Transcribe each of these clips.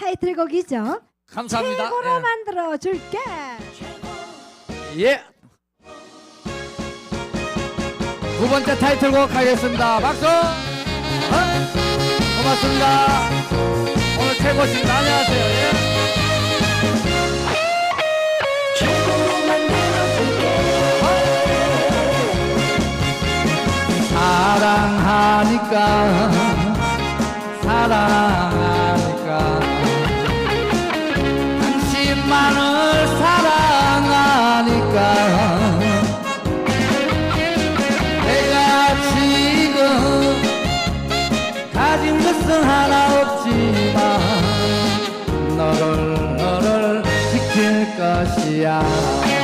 타이틀곡이죠. 감사합니다. 최고로 만들어 줄게. 예. 예. 두 번째 타이틀곡 하겠습니다. 박수. 어? 고맙습니다. 오늘 최고십니다. 안녕하세요. 예. 사랑하니까 사랑하니까 것은 하나 없지만 너를 너를 지킬 것이야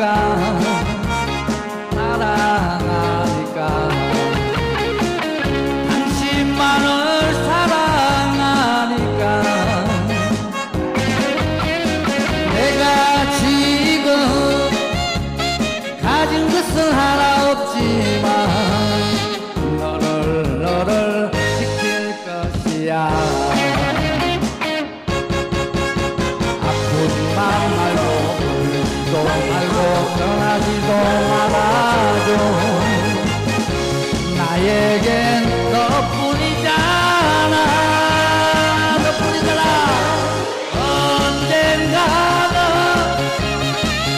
사랑하니까 사랑하니까. 당신만을 사랑하니까. 내가 지금 가진 것은 하나 도 말아줘 나에겐 너뿐이잖아. 너뿐이잖아. 언젠가는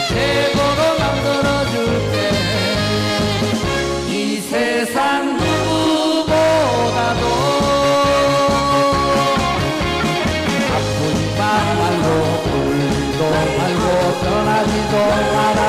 최고로 만들어줄게 이 세상 누구보다도 아픈 맘 말고 울지도 말고 변하지도 말아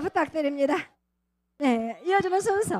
부탁드립니다. 네, 이어주는 순서